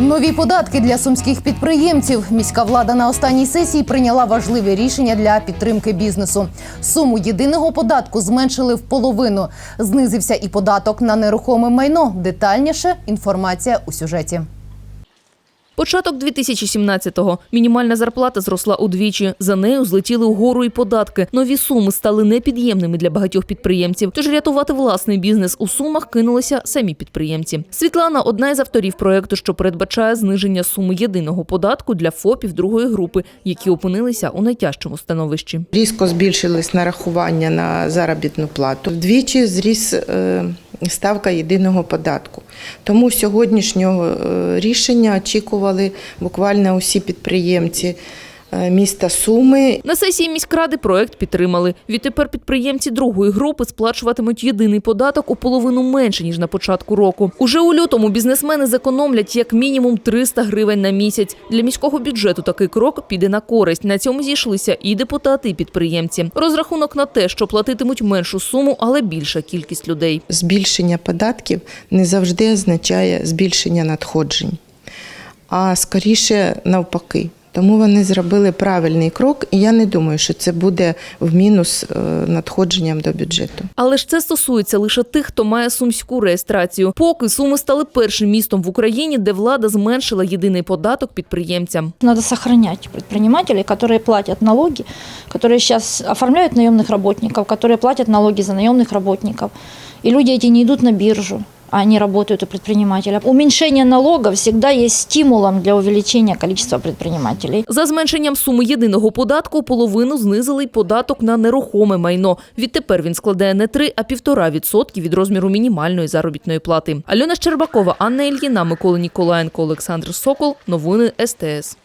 Нові податки для сумських підприємців. Міська влада на останній сесії прийняла важливе рішення для підтримки бізнесу. Суму єдиного податку зменшили в половину. Знизився і податок на нерухоме майно. Детальніше інформація у сюжеті. Початок 2017-го. Мінімальна зарплата зросла удвічі. За нею злетіли вгору і податки. Нові суми стали непід'ємними для багатьох підприємців. Тож рятувати власний бізнес у сумах кинулися самі підприємці. Світлана одна із авторів проекту, що передбачає зниження суми єдиного податку для ФОПів другої групи, які опинилися у найтяжчому становищі. Різко збільшились нарахування на заробітну плату. Вдвічі зріс е, ставка єдиного податку. Тому сьогоднішнього е, рішення очікували буквально усі підприємці міста Суми. На сесії міськради проект підтримали. Відтепер підприємці другої групи сплачуватимуть єдиний податок у половину менше ніж на початку року. Уже у лютому бізнесмени зекономлять як мінімум 300 гривень на місяць. Для міського бюджету такий крок піде на користь. На цьому зійшлися і депутати, і підприємці. Розрахунок на те, що платитимуть меншу суму, але більша кількість людей. Збільшення податків не завжди означає збільшення надходжень, а скоріше навпаки. Тому вони зробили правильний крок, і я не думаю, що це буде в мінус е, надходженням до бюджету. Але ж це стосується лише тих, хто має сумську реєстрацію. Поки суми стали першим містом в Україні, де влада зменшила єдиний податок підприємцям. Надо сохранять предпринимателей, которые платят налоги, которые сейчас оформляют наемных работников, которые платят налоги за наемных работников. И люди эти не идут на биржу, а они работают у предпринимателя. Уменьшение налогов всегда есть стимулом для увеличения количества предпринимателей. За зменшенням суми єдиного податку половину знизили й податок на нерухоме майно. Відтепер він складає не 3, а півтора відсотки від розміру мінімальної заробітної плати. Альона Щербакова, Анна Ільїна, Микола Ніколаєнко, Олександр Сокол. Новини СТС.